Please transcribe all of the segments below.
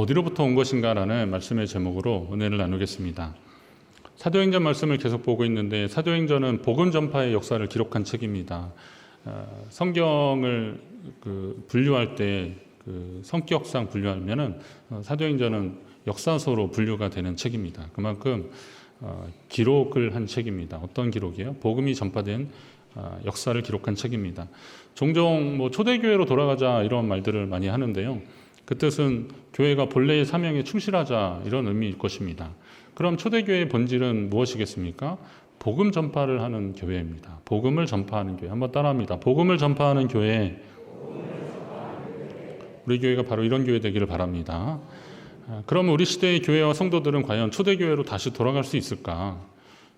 어디로부터 온 것인가라는 말씀의 제목으로 은혜를 나누겠습니다. 사도행전 말씀을 계속 보고 있는데 사도행전은 복음 전파의 역사를 기록한 책입니다. 어, 성경을 그 분류할 때 그 성격상 분류하면은 어, 사도행전은 역사서로 분류가 되는 책입니다. 그만큼 어, 기록을 한 책입니다. 어떤 기록이에요? 복음이 전파된 어, 역사를 기록한 책입니다. 종종 뭐 초대교회로 돌아가자 이런 말들을 많이 하는데요. 그 뜻은 교회가 본래의 사명에 충실하자 이런 의미일 것입니다. 그럼 초대교회의 본질은 무엇이겠습니까? 복음 전파를 하는 교회입니다. 복음을 전파하는 교회. 한번 따라합니다. 복음을 전파하는 교회. 우리 교회가 바로 이런 교회 되기를 바랍니다. 아, 그럼 우리 시대의 교회와 성도들은 과연 초대교회로 다시 돌아갈 수 있을까?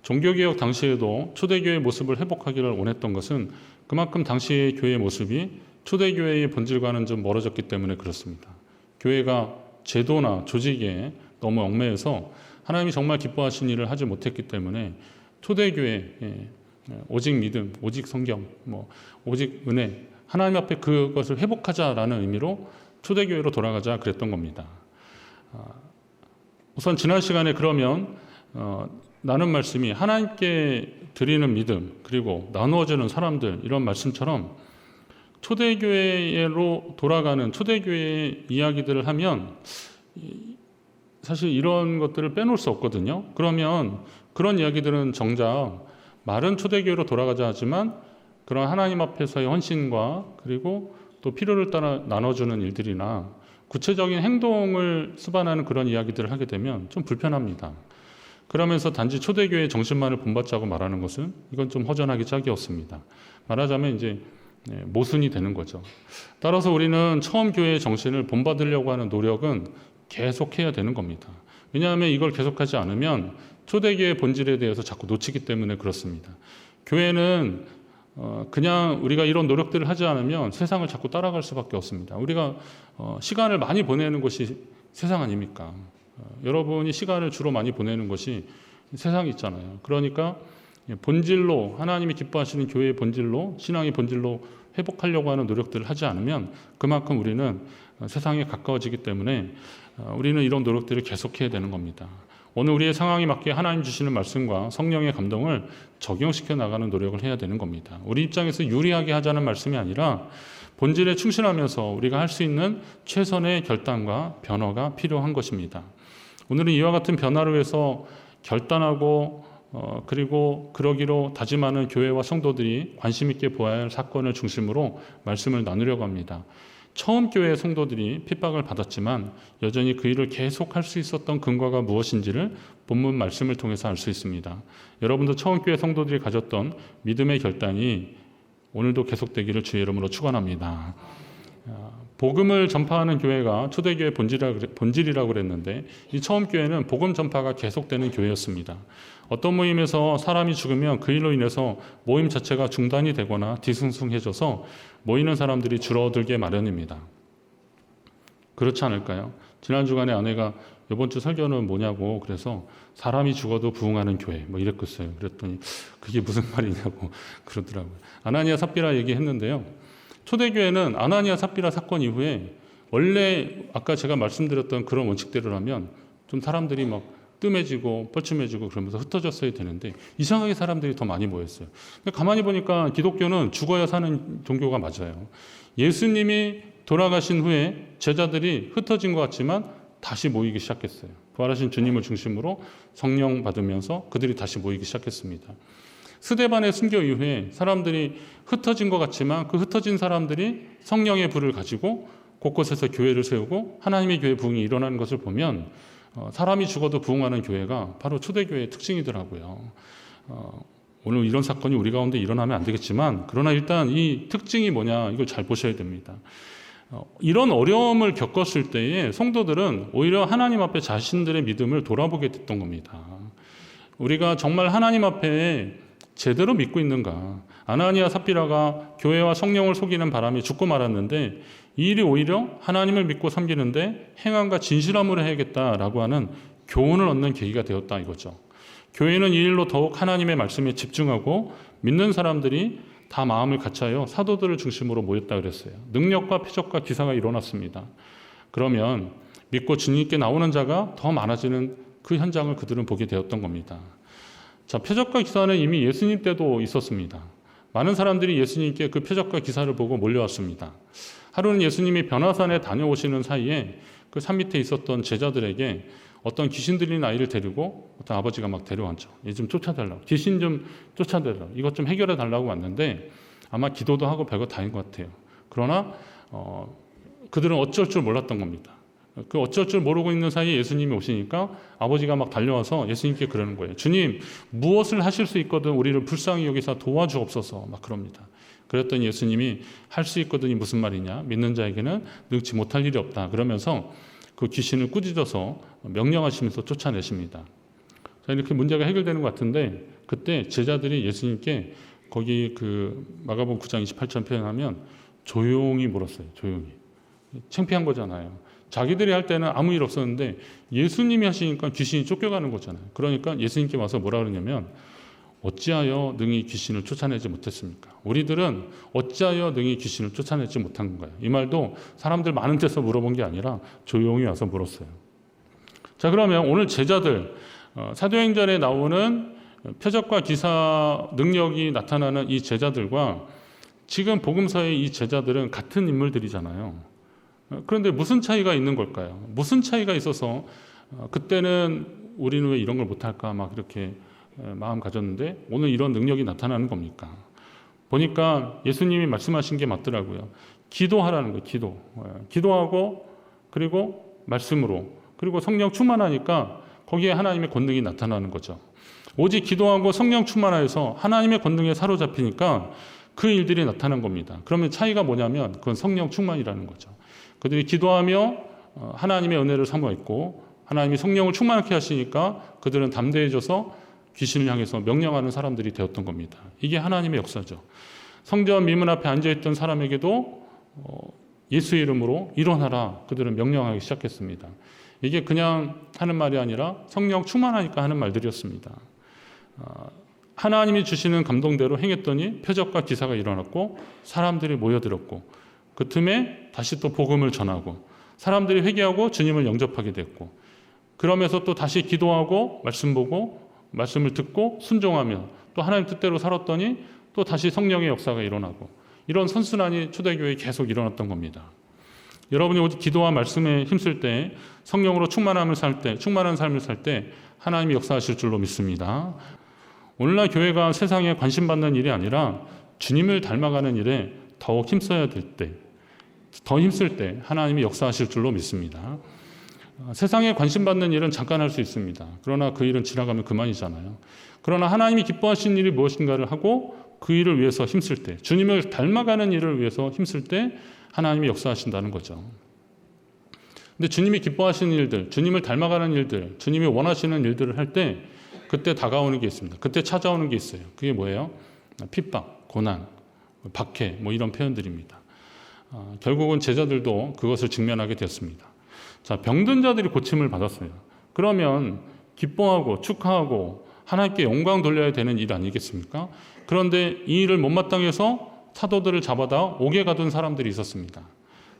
종교개혁 당시에도 초대교회의 모습을 회복하기를 원했던 것은 그만큼 당시의 교회의 모습이 초대교회의 본질과는 좀 멀어졌기 때문에 그렇습니다. 교회가 제도나 조직에 너무 얽매여서 하나님이 정말 기뻐하신 일을 하지 못했기 때문에 초대교회 예, 오직 믿음, 오직 성경, 뭐 오직 은혜 하나님 앞에 그것을 회복하자라는 의미로 초대교회로 돌아가자 그랬던 겁니다. 아, 우선 지난 시간에 그러면 어, 나눈 말씀이 하나님께 드리는 믿음 그리고 나누어지는 사람들 이런 말씀처럼 초대교회로 돌아가는 초대교회 이야기들을 하면 사실 이런 것들을 빼놓을 수 없거든요. 그러면 그런 이야기들은 정작 말은 초대교회로 돌아가자 하지만 그런 하나님 앞에서의 헌신과 그리고 또 필요를 따라 나눠주는 일들이나 구체적인 행동을 수반하는 그런 이야기들을 하게 되면 좀 불편합니다. 그러면서 단지 초대교회의 정신만을 본받자고 말하는 것은 이건 좀 허전하기 짝이 없습니다. 말하자면 이제 네, 모순이 되는 거죠. 따라서 우리는 처음 교회의 정신을 본받으려고 하는 노력은 계속해야 되는 겁니다. 왜냐하면 이걸 계속하지 않으면 초대교회의 본질에 대해서 자꾸 놓치기 때문에 그렇습니다. 교회는 어, 그냥 우리가 이런 노력들을 하지 않으면 세상을 자꾸 따라갈 수밖에 없습니다. 우리가 어, 시간을 많이 보내는 것이 세상 아닙니까? 어, 여러분이 시간을 주로 많이 보내는 것이 세상이 있잖아요. 그러니까 본질로 하나님이 기뻐하시는 교회의 본질로 신앙의 본질로 회복하려고 하는 노력들을 하지 않으면 그만큼 우리는 세상에 가까워지기 때문에 우리는 이런 노력들을 계속해야 되는 겁니다. 오늘 우리의 상황에 맞게 하나님 주시는 말씀과 성령의 감동을 적용시켜 나가는 노력을 해야 되는 겁니다. 우리 입장에서 유리하게 하자는 말씀이 아니라 본질에 충실하면서 우리가 할 수 있는 최선의 결단과 변화가 필요한 것입니다. 오늘은 이와 같은 변화를 위해서 결단하고 어, 그리고 그러기로 다짐하는 교회와 성도들이 관심 있게 보아야 할 사건을 중심으로 말씀을 나누려고 합니다. 처음 교회 성도들이 핍박을 받았지만 여전히 그 일을 계속할 수 있었던 근거가 무엇인지를 본문 말씀을 통해서 알 수 있습니다. 여러분도 처음 교회 성도들이 가졌던 믿음의 결단이 오늘도 계속되기를 주의 이름으로 축원합니다. 복음을 전파하는 교회가 초대교회 본질이라고 그랬는데 이 처음 교회는 복음 전파가 계속되는 교회였습니다. 어떤 모임에서 사람이 죽으면 그 일로 인해서 모임 자체가 중단이 되거나 뒤숭숭해져서 모이는 사람들이 줄어들게 마련입니다. 그렇지 않을까요? 지난 주간에 아내가 이번 주 설교는 뭐냐고 그래서 사람이 죽어도 부흥하는 교회 뭐 이랬겠어요. 그랬더니 그게 무슨 말이냐고 그러더라고요. 아나니아 삽비라 얘기했는데요. 초대교회는 아나니아 삽비라 사건 이후에 원래 아까 제가 말씀드렸던 그런 원칙대로라면 좀 사람들이 막 뜸해지고 뻘쭘해지고 그러면서 흩어졌어야 되는데 이상하게 사람들이 더 많이 모였어요. 가만히 보니까 기독교는 죽어야 사는 종교가 맞아요. 예수님이 돌아가신 후에 제자들이 흩어진 것 같지만 다시 모이기 시작했어요. 부활하신 주님을 중심으로 성령 받으면서 그들이 다시 모이기 시작했습니다. 스데반의 순교 이후에 사람들이 흩어진 것 같지만 그 흩어진 사람들이 성령의 불을 가지고 곳곳에서 교회를 세우고 하나님의 교회 부흥이 일어나는 것을 보면 어, 사람이 죽어도 부흥하는 교회가 바로 초대교회의 특징이더라고요. 어, 오늘 이런 사건이 우리 가운데 일어나면 안 되겠지만 그러나 일단 이 특징이 뭐냐 이걸 잘 보셔야 됩니다. 어, 이런 어려움을 겪었을 때에 성도들은 오히려 하나님 앞에 자신들의 믿음을 돌아보게 됐던 겁니다. 우리가 정말 하나님 앞에 제대로 믿고 있는가? 아나니아 삽비라가 교회와 성령을 속이는 바람에 죽고 말았는데 이 일이 오히려 하나님을 믿고 섬기는데 행함과 진실함으로 해야겠다라고 하는 교훈을 얻는 계기가 되었다 이거죠. 교회는 이 일로 더욱 하나님의 말씀에 집중하고 믿는 사람들이 다 마음을 같이하여 사도들을 중심으로 모였다 그랬어요. 능력과 표적과 기사가 일어났습니다. 그러면 믿고 주님께 나오는 자가 더 많아지는 그 현장을 그들은 보게 되었던 겁니다. 자, 표적과 기사는 이미 예수님 때도 있었습니다. 많은 사람들이 예수님께 그 표적과 기사를 보고 몰려왔습니다. 하루는 예수님이 변화산에 다녀오시는 사이에 그 산 밑에 있었던 제자들에게 어떤 귀신 들린 아이를 데리고 어떤 아버지가 막 데려왔죠. 얘 좀 쫓아달라고. 귀신 좀 쫓아달라고. 이것 좀 해결해 달라고 왔는데 아마 기도도 하고 별거 다인 것 같아요. 그러나 어, 그들은 어쩔 줄 몰랐던 겁니다. 그 어쩔 줄 모르고 있는 사이에 예수님이 오시니까 아버지가 막 달려와서 예수님께 그러는 거예요. 주님, 무엇을 하실 수 있거든 우리를 불쌍히 여기서 도와주옵소서. 막 그럽니다. 그랬더니 예수님이 할 수 있거든이 무슨 말이냐? 믿는 자에게는 능치 못할 일이 없다. 그러면서 그 귀신을 꾸짖어서 명령하시면서 쫓아내십니다. 자, 이렇게 문제가 해결되는 것 같은데 그때 제자들이 예수님께 거기 그 마가복음 9장 28절 표현하면 조용히 물었어요. 조용히. 창피한 거잖아요. 자기들이 할 때는 아무 일 없었는데 예수님이 하시니까 귀신이 쫓겨가는 거잖아요. 그러니까 예수님께 와서 뭐라 그러냐면 어찌하여 능히 귀신을 쫓아내지 못했습니까? 우리들은 어찌하여 능히 귀신을 쫓아내지 못한 건가요? 이 말도 사람들 많은 데서 물어본 게 아니라 조용히 와서 물었어요. 자, 그러면 오늘 제자들, 어, 사도행전에 나오는 표적과 기사 능력이 나타나는 이 제자들과 지금 복음서의 이 제자들은 같은 인물들이잖아요. 어, 그런데 무슨 차이가 있는 걸까요? 무슨 차이가 있어서 어, 그때는 우리는 왜 이런 걸 못할까 막 이렇게 마음 가졌는데 오늘 이런 능력이 나타나는 겁니까? 보니까 예수님이 말씀하신 게 맞더라고요. 기도하라는 거예요. 기도. 예, 기도하고 그리고 말씀으로 그리고 성령 충만하니까 거기에 하나님의 권능이 나타나는 거죠. 오직 기도하고 성령 충만하여서 하나님의 권능에 사로잡히니까 그 일들이 나타난 겁니다. 그러면 차이가 뭐냐면 그건 성령 충만이라는 거죠. 그들이 기도하며 어, 하나님의 은혜를 사모했고 하나님이 성령을 충만하게 하시니까 그들은 담대해져서 귀신을 향해서 명령하는 사람들이 되었던 겁니다. 이게 하나님의 역사죠. 성전 미문 앞에 앉아있던 사람에게도 어, 예수의 이름으로 일어나라 그들은 명령하기 시작했습니다. 이게 그냥 하는 말이 아니라 성령 충만하니까 하는 말들이었습니다. 어, 하나님이 주시는 감동대로 행했더니 표적과 기사가 일어났고 사람들이 모여들었고 그 틈에 다시 또 복음을 전하고 사람들이 회개하고 주님을 영접하게 됐고 그러면서 또 다시 기도하고 말씀 보고 말씀을 듣고 순종하며 또 하나님 뜻대로 살았더니 또 다시 성령의 역사가 일어나고 이런 선순환이 초대교회에 계속 일어났던 겁니다. 여러분이 오직 기도와 말씀에 힘쓸 때 성령으로 충만함을 살 때, 충만한 삶을 살 때 하나님이 역사하실 줄로 믿습니다. 오늘날 교회가 세상에 관심 받는 일이 아니라 주님을 닮아가는 일에 더욱 힘써야 될 때, 더 힘쓸 때 하나님이 역사하실 줄로 믿습니다. 어, 세상에 관심 받는 일은 잠깐 할 수 있습니다. 그러나 그 일은 지나가면 그만이잖아요. 그러나 하나님이 기뻐하시는 일이 무엇인가를 하고 그 일을 위해서 힘쓸 때, 주님을 닮아가는 일을 위해서 힘쓸 때 하나님이 역사하신다는 거죠. 근데 주님이 기뻐하시는 일들, 주님을 닮아가는 일들, 주님이 원하시는 일들을 할 때 그때 다가오는 게 있습니다. 그때 찾아오는 게 있어요. 그게 뭐예요? 핍박, 고난, 박해, 뭐 이런 표현들입니다. 어, 결국은 제자들도 그것을 직면하게 되었습니다. 자, 병든 자들이 고침을 받았어요. 그러면 기뻐하고 축하하고 하나님께 영광 돌려야 되는 일 아니겠습니까? 그런데 이 일을 못마땅해서 사도들을 잡아다 옥에 가둔 사람들이 있었습니다.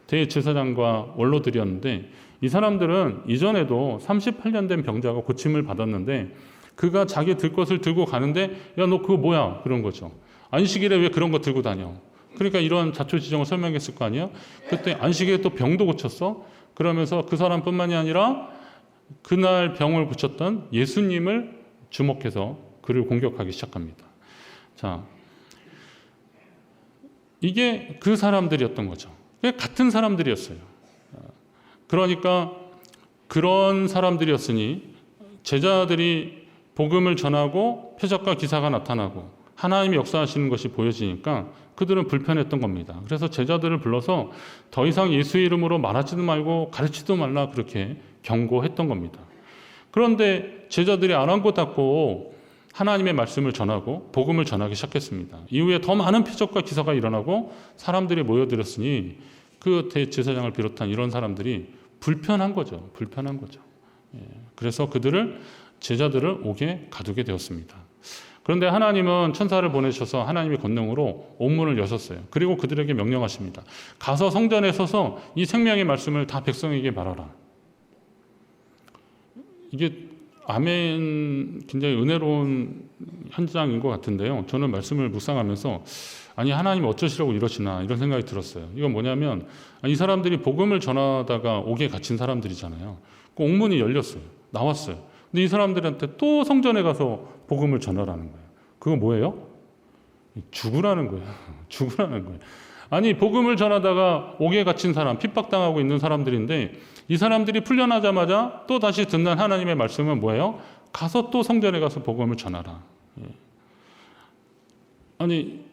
대제사장과 원로들이었는데 이 사람들은 이전에도 38년 된 병자가 고침을 받았는데 그가 자기 들 것을 들고 가는데 야 너 그거 뭐야 그런 거죠. 안식일에 왜 그런 거 들고 다녀? 그러니까 이런 자초지정을 설명했을 거 아니에요. 그때 안식일에 또 병도 고쳤어. 그러면서 그 사람뿐만이 아니라 그날 병을 고쳤던 예수님을 주목해서 그를 공격하기 시작합니다. 자, 이게 그 사람들이었던 거죠. 같은 사람들이었어요. 그러니까 그런 사람들이었으니 제자들이 복음을 전하고 표적과 기사가 나타나고 하나님이 역사하시는 것이 보여지니까 그들은 불편했던 겁니다. 그래서 제자들을 불러서 더 이상 예수의 이름으로 말하지도 말고 가르치도 말라 그렇게 경고했던 겁니다. 그런데 제자들이 아랑곳 닫고 하나님의 말씀을 전하고 복음을 전하기 시작했습니다. 이후에 더 많은 표적과 기사가 일어나고 사람들이 모여들었으니 그 대제사장을 비롯한 이런 사람들이 불편한 거죠. 불편한 거죠. 예, 그래서 그들을 제자들을 옥에 가두게 되었습니다. 그런데 하나님은 천사를 보내셔서 하나님의 권능으로 온문을 여셨어요. 그리고 그들에게 명령하십니다. 가서 성전에 서서 이 생명의 말씀을 다 백성에게 말하라. 이게 아멘 굉장히 은혜로운 현장인 것 같은데요. 저는 말씀을 묵상하면서 아니 하나님 어쩌시라고 이러시나 이런 생각이 들었어요. 이건 뭐냐면 아, 이 사람들이 복음을 전하다가 옥에 갇힌 사람들이잖아요. 그 옥문이 열렸어요. 나왔어요. 근데 이 사람들한테 또 성전에 가서 복음을 전하라는 거예요. 그거 뭐예요? 죽으라는 거예요. 죽으라는 거예요. 아니 복음을 전하다가 옥에 갇힌 사람, 핍박당하고 있는 사람들인데 이 사람들이 풀려나자마자 또 다시 듣는 하나님의 말씀은 뭐예요? 가서 또 성전에 가서 복음을 전하라. 예. 아니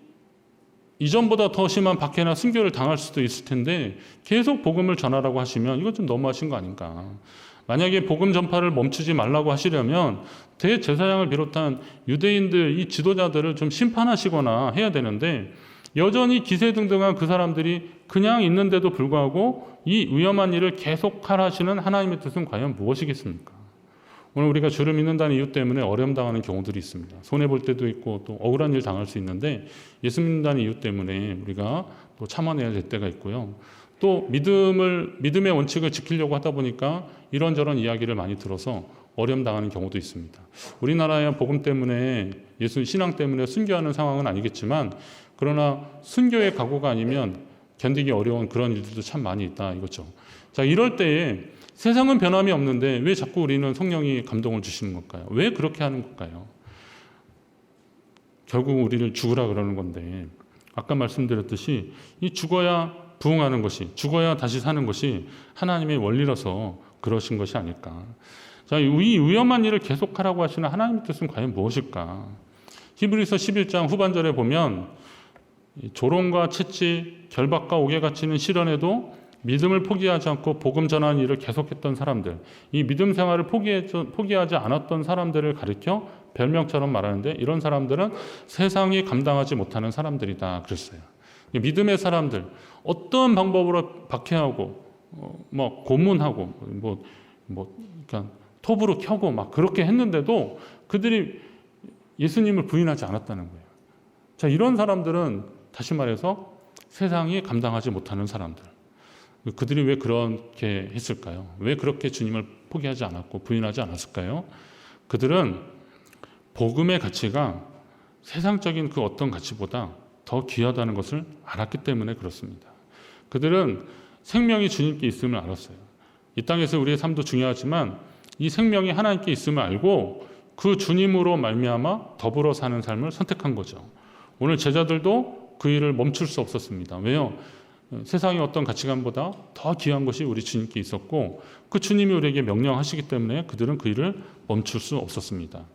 이전보다 더 심한 박해나 순교를 당할 수도 있을 텐데 계속 복음을 전하라고 하시면 이거 좀 너무하신 거 아닌가? 만약에 복음 전파를 멈추지 말라고 하시려면 대제사장을 비롯한 유대인들 이 지도자들을 좀 심판하시거나 해야 되는데 여전히 기세등등한 그 사람들이 그냥 있는데도 불구하고 이 위험한 일을 계속 하라시는 하나님의 뜻은 과연 무엇이겠습니까? 오늘 우리가 주를 믿는다는 이유 때문에 어려움 당하는 경우들이 있습니다. 손해 볼 때도 있고 또 억울한 일 당할 수 있는데 예수 믿는다는 이유 때문에 우리가 또 참아내야 될 때가 있고요. 또 믿음을 믿음의 원칙을 지키려고 하다 보니까 이런저런 이야기를 많이 들어서 어려움 당하는 경우도 있습니다. 우리나라의 복음 때문에 예수 신앙 때문에 순교하는 상황은 아니겠지만 그러나 순교의 각오가 아니면 견디기 어려운 그런 일들도 참 많이 있다 이거죠. 자 이럴 때에 세상은 변함이 없는데 왜 자꾸 우리는 성령이 감동을 주시는 걸까요? 왜 그렇게 하는 걸까요? 결국 우리를 죽으라 그러는 건데 아까 말씀드렸듯이 이 죽어야 부흥하는 것이 죽어야 다시 사는 것이 하나님의 원리라서 그러신 것이 아닐까. 자, 이 위험한 일을 계속하라고 하시는 하나님의 뜻은 과연 무엇일까? 히브리서 11장 후반절에 보면 조롱과 채찍, 결박과 옥에 갇히는 시련에도 믿음을 포기하지 않고 복음 전하는 일을 계속했던 사람들, 이 믿음 생활을 포기하지 않았던 사람들을 가리켜 별명처럼 말하는데 이런 사람들은 세상이 감당하지 못하는 사람들이다 그랬어요. 믿음의 사람들 어떤 방법으로 박해하고 어, 뭐 고문하고 뭐뭐 그러니까 톱으로 켜고 막 그렇게 했는데도 그들이 예수님을 부인하지 않았다는 거예요. 자 이런 사람들은 다시 말해서 세상이 감당하지 못하는 사람들. 그들이 왜 그렇게 했을까요? 왜 그렇게 주님을 포기하지 않았고 부인하지 않았을까요? 그들은 복음의 가치가 세상적인 그 어떤 가치보다 더 귀하다는 것을 알았기 때문에 그렇습니다. 그들은 생명이 주님께 있음을 알았어요. 이 땅에서 우리의 삶도 중요하지만 이 생명이 하나님께 있음을 알고 그 주님으로 말미암아 더불어 사는 삶을 선택한 거죠. 오늘 제자들도 그 일을 멈출 수 없었습니다. 왜요? 세상의 어떤 가치관보다 더 귀한 것이 우리 주님께 있었고 그 주님이 우리에게 명령하시기 때문에 그들은 그 일을 멈출 수 없었습니다.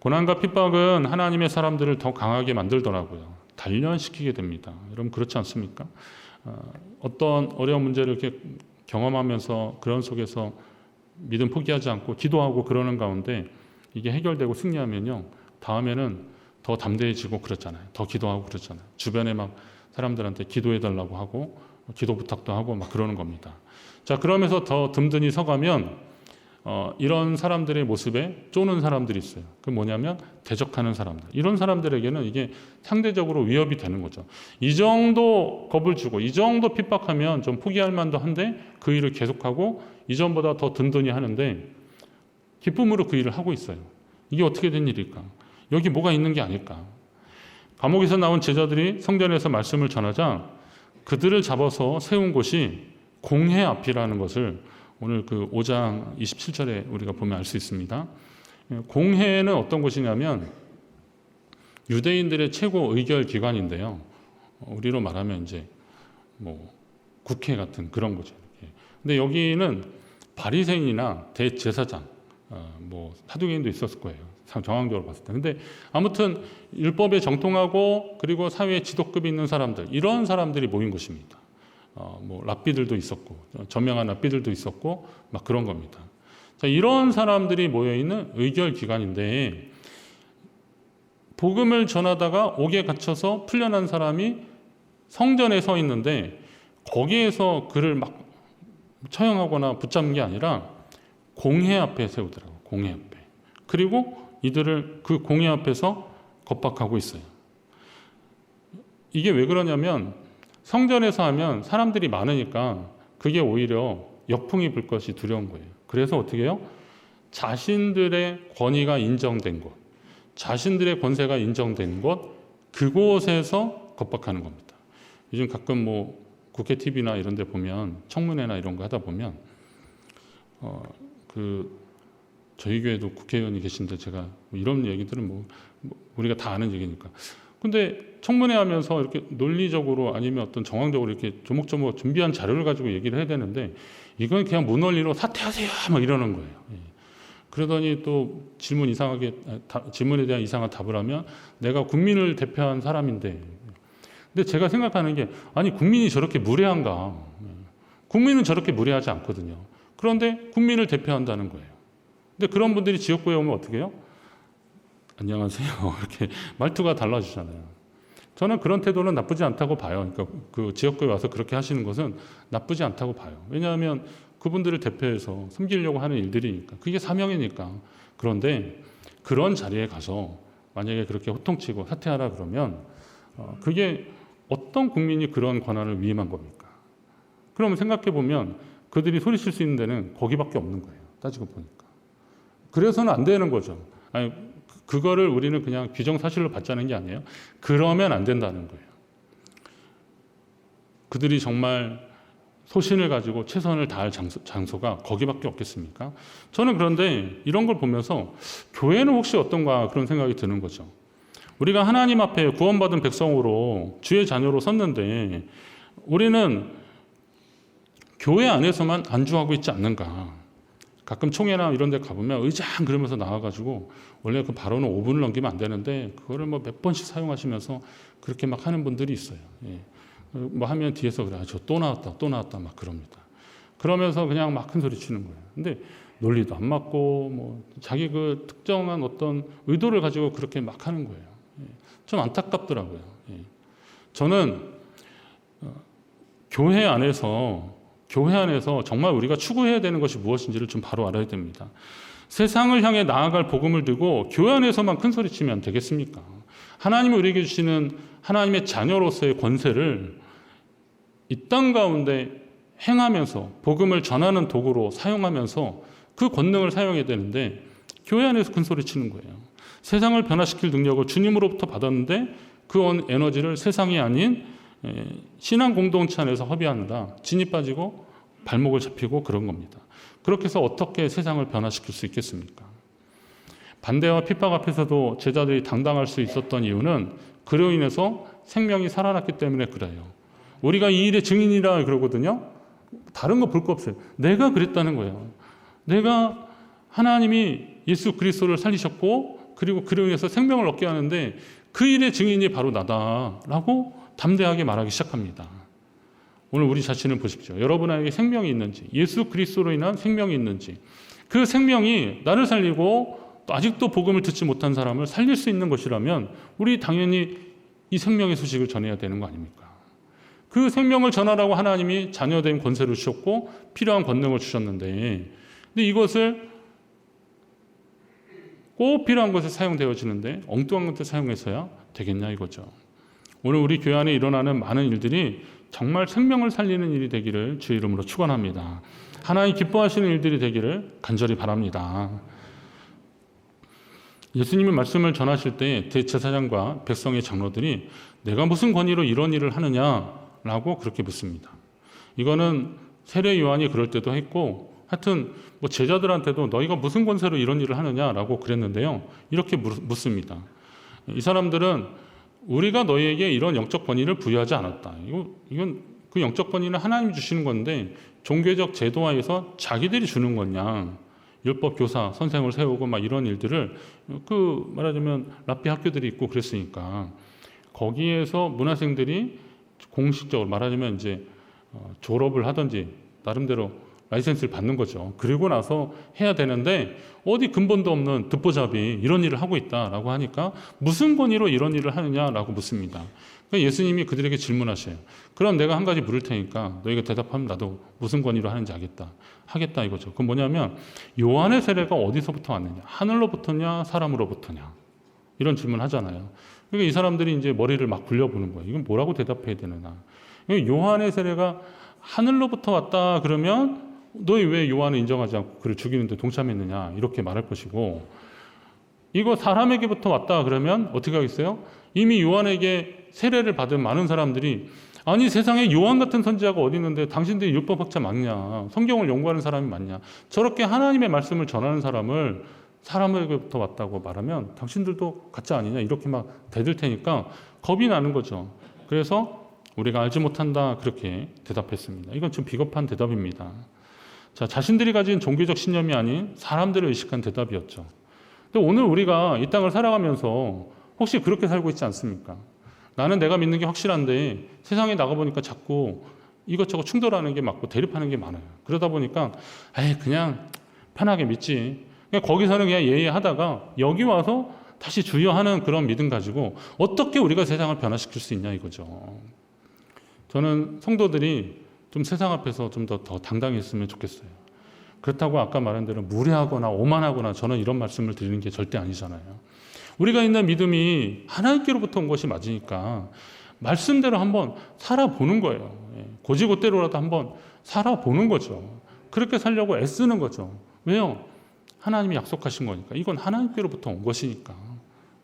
고난과 핍박은 하나님의 사람들을 더 강하게 만들더라고요. 단련시키게 됩니다. 여러분 그렇지 않습니까? 어, 어떤 어려운 문제를 이렇게 경험하면서 그런 속에서 믿음 포기하지 않고 기도하고 그러는 가운데 이게 해결되고 승리하면요. 다음에는 더 담대해지고 그렇잖아요. 더 기도하고 그렇잖아요. 주변에 막 사람들한테 기도해 달라고 하고 기도 부탁도 하고 막 그러는 겁니다. 자, 그러면서 더 든든히 서가면 어, 이런 사람들의 모습에 쪼는 사람들이 있어요. 그 뭐냐면 대적하는 사람들. 이런 사람들에게는 이게 상대적으로 위협이 되는 거죠. 이 정도 겁을 주고 이 정도 핍박하면 좀 포기할 만도 한데 그 일을 계속하고 이전보다 더 든든히 하는데 기쁨으로 그 일을 하고 있어요. 이게 어떻게 된 일일까? 여기 뭐가 있는 게 아닐까? 감옥에서 나온 제자들이 성전에서 말씀을 전하자 그들을 잡아서 세운 곳이 공회 앞이라는 것을 오늘 그 5장 27절에 우리가 보면 알 수 있습니다. 공회는 어떤 곳이냐면 유대인들의 최고 의결 기관인데요. 우리로 말하면 이제 뭐 국회 같은 그런 거죠. 근데 여기는 바리새인이나 대제사장, 어, 뭐 사두개인도 있었을 거예요. 정황적으로 봤을 때. 근데 아무튼 율법에 정통하고 그리고 사회에 지도급이 있는 사람들 이런 사람들이 모인 곳입니다. 어, 뭐 랍비들도 있었고 저명한 랍비들도 있었고 막 그런 겁니다. 자, 이런 사람들이 모여 있는 의결 기관인데 복음을 전하다가 옥에 갇혀서 풀려난 사람이 성전에 서 있는데 거기에서 그를 막 처형하거나 붙잡는 게 아니라 공회 앞에 세우더라고 공회 앞에 그리고 이들을 그 공회 앞에서 겁박하고 있어요. 이게 왜 그러냐면 성전에서 하면 사람들이 많으니까 그게 오히려 역풍이 불 것이 두려운 거예요. 그래서 어떻게 해요? 자신들의 권위가 인정된 곳, 자신들의 권세가 인정된 곳, 그곳에서 겁박하는 겁니다. 요즘 가끔 뭐 국회 TV나 이런 데 보면 청문회나 이런 거 하다 보면 어, 그 저희 교회도 국회의원이 계신데 제가 뭐 이런 얘기들은 뭐, 뭐 우리가 다 아는 얘기니까. 근데 청문회 하면서 이렇게 논리적으로 아니면 어떤 정황적으로 이렇게 조목조목 준비한 자료를 가지고 얘기를 해야 되는데 이건 그냥 무논리로 사퇴하세요 막 이러는 거예요. 예. 그러더니 또 질문 이상하게 아, 다- 질문에 대한 이상한 답을 하면 내가 국민을 대표한 사람인데 근데 제가 생각하는 게 아니 국민이 저렇게 무례한가? 예. 국민은 저렇게 무례하지 않거든요. 그런데 국민을 대표한다는 거예요. 근데 그런 분들이 지역구에 오면 어떻게 해요? 안녕하세요. 이렇게 말투가 달라지잖아요. 저는 그런 태도는 나쁘지 않다고 봐요. 그러니까 그 지역구에 와서 그렇게 하시는 것은 나쁘지 않다고 봐요. 왜냐하면 그분들을 대표해서 섬기려고 하는 일들이니까 그게 사명이니까. 그런데 그런 자리에 가서 만약에 그렇게 호통치고 사퇴하라 그러면 어, 그게 어떤 국민이 그런 권한을 위임한 겁니까? 그러면 생각해 보면 그들이 소리칠 수 있는 데는 거기밖에 없는 거예요. 따지고 보니까. 그래서는 안 되는 거죠. 아니, 그- 그거를 우리는 그냥 규정사실로 받자는 게 아니에요. 그러면 안 된다는 거예요. 그들이 정말 소신을 가지고 최선을 다할 장소, 장소 가 거기밖에 없겠습니까? 저는 그런데 이런 걸 보면서 교회는 혹시 어떤가 그런 생각이 드는 거죠. 우리가 하나님 앞에 구원받은 백성으로 주의 자녀로 섰는데 우리는 교회 안에서만 안주하고 있지 않는가. 가끔 총회나 이런 데 가보면 의장 그러면서 나와가지고 원래 그 발언은 5분을 넘기면 안 되는데 그거를 뭐 몇 번씩 사용하시면서 그렇게 막 하는 분들이 있어요. 예. 뭐 하면 뒤에서 그래. 저또 나왔다, 또 나왔다 막 그럽니다. 그러면서 그냥 막 큰 소리 치는 거예요. 근데 논리도 안 맞고 뭐 자기 그 특정한 어떤 의도를 가지고 그렇게 막 하는 거예요. 예. 좀 안타깝더라고요. 예. 저는 어, 교회 안에서 교회 안에서 정말 우리가 추구해야 되는 것이 무엇인지를 좀 바로 알아야 됩니다. 세상을 향해 나아갈 복음을 들고 교회 안에서만 큰 소리 치면 되겠습니까? 하나님이 우리에게 주시는 하나님의 자녀로서의 권세를 이 땅 가운데 행하면서 복음을 전하는 도구로 사용하면서 그 권능을 사용해야 되는데 교회 안에서 큰 소리 치는 거예요. 세상을 변화시킬 능력을 주님으로부터 받았는데 그온 에너지를 세상이 아닌 에, 신앙 공동체 안에서 허비한다. 진이 빠지고 발목을 잡히고 그런 겁니다. 그렇게 해서 어떻게 세상을 변화시킬 수 있겠습니까? 반대와 핍박 앞에서도 제자들이 당당할 수 있었던 이유는 그로 인해서 생명이 살아났기 때문에 그래요. 우리가 이 일의 증인이라 그러거든요. 다른 거 볼 거 없어요. 내가 그랬다는 거예요. 내가 하나님이 예수 그리스도를 살리셨고 그리고 그로 인해서 생명을 얻게 하는데 그 일의 증인이 바로 나다라고 담대하게 말하기 시작합니다. 오늘 우리 자신을 보십시오. 여러분에게 생명이 있는지, 예수 그리스도로 인한 생명이 있는지, 그 생명이 나를 살리고 또 아직도 복음을 듣지 못한 사람을 살릴 수 있는 것이라면 우리 당연히 이 생명의 소식을 전해야 되는 거 아닙니까? 그 생명을 전하라고 하나님이 자녀된 권세를 주셨고 필요한 권능을 주셨는데 근데 이것을 꼭 필요한 것에 사용되어지는데 엉뚱한 것에 사용해서야 되겠냐 이거죠. 오늘 우리 교회 안에 일어나는 많은 일들이 정말 생명을 살리는 일이 되기를 주 이름으로 축원합니다. 하나님 기뻐하시는 일들이 되기를 간절히 바랍니다. 예수님이 말씀을 전하실 때 대제사장과 백성의 장로들이 내가 무슨 권위로 이런 일을 하느냐라고 그렇게 묻습니다. 이거는 세례 요한이 그럴 때도 했고 하여튼 뭐 제자들한테도 너희가 무슨 권세로 이런 일을 하느냐라고 그랬는데요. 이렇게 물- 묻습니다. 이 사람들은 우리가 너희에게 이런 영적 권위를 부여하지 않았다. 이거 이건 그 영적 권위는 하나님이 주시는 건데 종교적 제도화에서 자기들이 주는 거냐. 율법 교사 선생을 세우고 막 이런 일들을 그 말하자면 랍비 학교들이 있고 그랬으니까 거기에서 문화생들이 공식적으로 말하자면 이제 어, 졸업을 하든지 나름대로 라이센스를 받는 거죠. 그리고 나서 해야 되는데 어디 근본도 없는 듣보잡이 이런 일을 하고 있다라고 하니까 무슨 권위로 이런 일을 하느냐라고 묻습니다. 그러니까 예수님이 그들에게 질문하셔요. 그럼 내가 한 가지 물을 테니까 너희가 대답하면 나도 무슨 권위로 하는지 하겠다. 하겠다 이거죠. 그건 뭐냐면 요한의 세례가 어디서부터 왔느냐? 하늘로부터냐? 사람으로부터냐? 이런 질문 하잖아요. 그러니까 이 사람들이 이제 머리를 막 굴려보는 거예요. 이건 뭐라고 대답해야 되느냐? 요한의 세례가 하늘로부터 왔다 그러면 너희 왜 요한을 인정하지 않고 그를 죽이는데 동참했느냐? 이렇게 말할 것이고 이거 사람에게부터 왔다 그러면 어떻게 하겠어요? 이미 요한에게 세례를 받은 많은 사람들이 아니 세상에 요한 같은 선지자가 어디 있는데 당신들이 율법학자 맞냐? 성경을 연구하는 사람이 맞냐? 저렇게 하나님의 말씀을 전하는 사람을 사람에게부터 왔다고 말하면 당신들도 가짜 아니냐? 이렇게 막 대들 테니까 겁이 나는 거죠. 그래서 우리가 알지 못한다 그렇게 대답했습니다. 이건 좀 비겁한 대답입니다 자 자신들이 가진 종교적 신념이 아닌 사람들을 의식한 대답이었죠 근데 오늘 우리가 이 땅을 살아가면서 혹시 그렇게 살고 있지 않습니까? 나는 내가 믿는 게 확실한데 세상에 나가보니까 자꾸 이것저것 충돌하는 게 많고 대립하는 게 많아요. 그러다 보니까 에이 그냥 편하게 믿지. 그냥 거기서는 그냥 예의하다가 여기 와서 다시 주여하는 그런 믿음 가지고 어떻게 우리가 세상을 변화시킬 수 있냐 이거죠. 저는 성도들이 좀 세상 앞에서 좀 더 더 당당했으면 좋겠어요. 그렇다고 아까 말한 대로 무례하거나 오만하거나 저는 이런 말씀을 드리는 게 절대 아니잖아요. 우리가 있는 믿음이 하나님께로부터 온 것이 맞으니까 말씀대로 한번 살아보는 거예요. 예, 고지고대로라도 한번 살아보는 거죠. 그렇게 살려고 애쓰는 거죠. 왜요? 하나님이 약속하신 거니까. 이건 하나님께로부터 온 것이니까.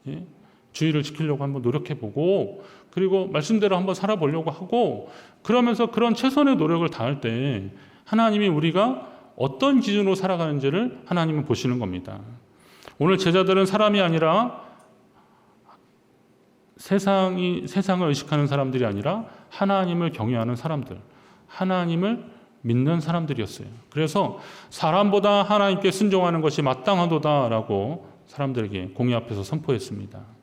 예? 주의를 지키려고 한번 노력해보고, 그리고 말씀대로 한번 살아보려고 하고, 그러면서 그런 최선의 노력을 다할 때 하나님이 우리가 어떤 기준으로 살아가는지를 하나님은 보시는 겁니다. 오늘 제자들은 사람이 아니라 세상이 세상을 의식하는 사람들이 아니라 하나님을 경외하는 사람들, 하나님을 믿는 사람들이었어요. 그래서 사람보다 하나님께 순종하는 것이 마땅하도다라고 사람들에게 공의 앞에서 선포했습니다.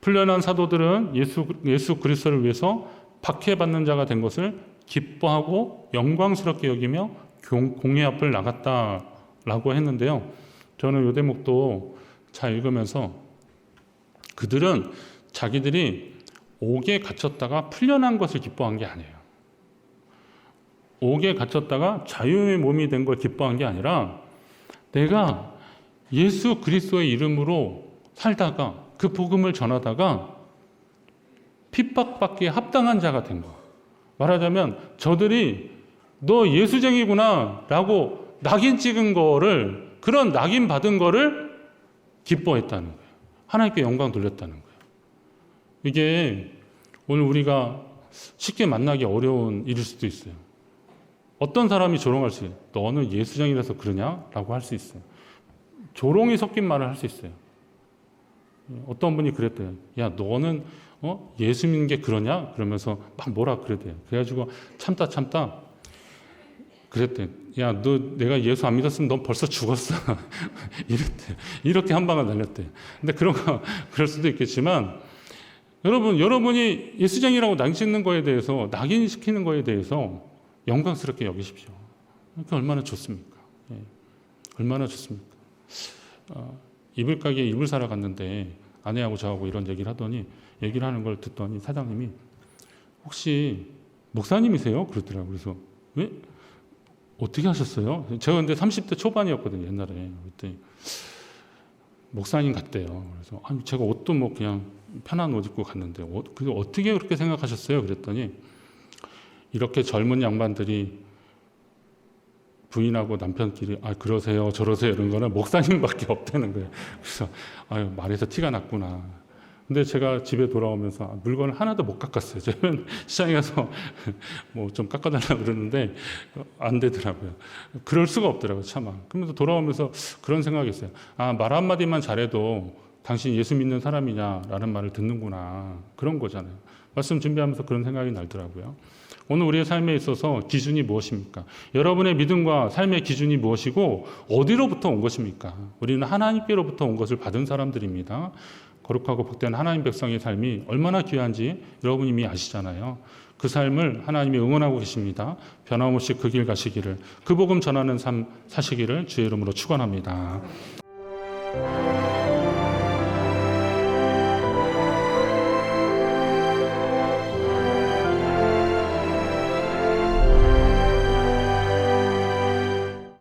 풀려난 사도들은 예수 예수 그리스도를 위해서 박해받는 자가 된 것을 기뻐하고 영광스럽게 여기며 공의 앞을 나갔다라고 했는데요. 저는 이 대목도 잘 읽으면서 그들은 자기들이 옥에 갇혔다가 풀려난 것을 기뻐한 게 아니에요. 옥에 갇혔다가 자유의 몸이 된 걸 기뻐한 게 아니라 내가 예수 그리스도의 이름으로 살다가 그 복음을 전하다가 핍박받기에 합당한 자가 된 거. 말하자면 저들이 너 예수쟁이구나 라고 낙인 찍은 거를 그런 낙인 받은 거를 기뻐했다는 거예요. 하나님께 영광 돌렸다는 거예요. 이게 오늘 우리가 쉽게 만나기 어려운 일일 수도 있어요. 어떤 사람이 조롱할 수 있어요. 너는 예수쟁이라서 그러냐? 라고 할 수 있어요. 조롱이 섞인 말을 할 수 있어요. 어떤 분이 그랬대요. 야, 너는 어? 예수 믿는 게 그러냐? 그러면서 막 뭐라 그랬대요. 그래가지고 참다 참다 그랬대. 야, 너 내가 예수 안 믿었으면 넌 벌써 죽었어. 이랬대. 이렇게 한 방을 날렸대. 근데 그런 거, 그럴 수도 있겠지만, 여러분, 여러분이 예수쟁이라고 낙짓는 거에 대해서, 낙인 시키는 거에 대해서 영광스럽게 여기십시오. 그게 얼마나 좋습니까? 예. 얼마나 좋습니까? 어, 이불 가게에 이불 사러 갔는데 아내하고 저하고 이런 얘기를 하더니 얘기를 하는 걸 듣더니 사장님이 혹시 목사님이세요? 그러더라고요. 그래서 왜? 어떻게 하셨어요? 제가 근데 30대 초반이었거든요, 옛날에. 그때 목사님 같대요. 그래서 아니 제가 옷도 뭐 그냥 편한 옷 입고 갔는데 어, 그 어떻게 그렇게 생각하셨어요? 그랬더니 이렇게 젊은 양반들이 부인하고 남편끼리 아 그러세요 저러세요 이런 거는 목사님밖에 없다는 거예요. 그래서 아유 말에서 티가 났구나. 근데 제가 집에 돌아오면서 물건을 하나도 못 깎았어요. 저는 시장에 가서 뭐 좀 깎아달라고 그러는데 안 되더라고요. 그럴 수가 없더라고요, 차마. 그러면서 돌아오면서 그런 생각이 있어요. 아, 말 한마디만 잘해도 당신 예수 믿는 사람이냐라는 말을 듣는구나. 그런 거잖아요. 말씀 준비하면서 그런 생각이 날더라고요. 오늘 우리의 삶에 있어서 기준이 무엇입니까? 여러분의 믿음과 삶의 기준이 무엇이고 어디로부터 온 것입니까? 우리는 하나님께로부터 온 것을 받은 사람들입니다. 거룩하고 복된 하나님 백성의 삶이 얼마나 귀한지 여러분 이미 아시잖아요. 그 삶을 하나님이 응원하고 계십니다. 변함없이 그 길 가시기를, 그 복음 전하는 삶 사시기를 주의 이름으로 축원합니다.